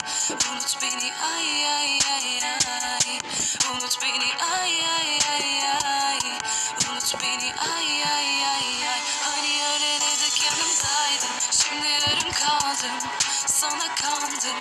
Unut beni ay ay ay ay Unut beni ay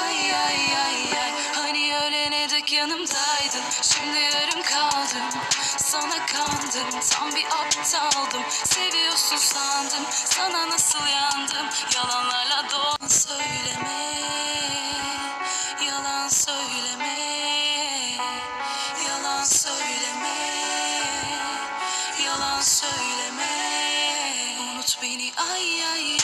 ay ay ay ay. Hani ölene dek yanımdaydın? Şimdi yarım kaldım. Sana kandım. Tam bir aptaldım. Seviyorsun sandım. Sana nasıl yandım? Yalanlarla doğan söyleme. Yalan söyleme. Yalan söyleme. Yalan söyleme. Ay ay ay ay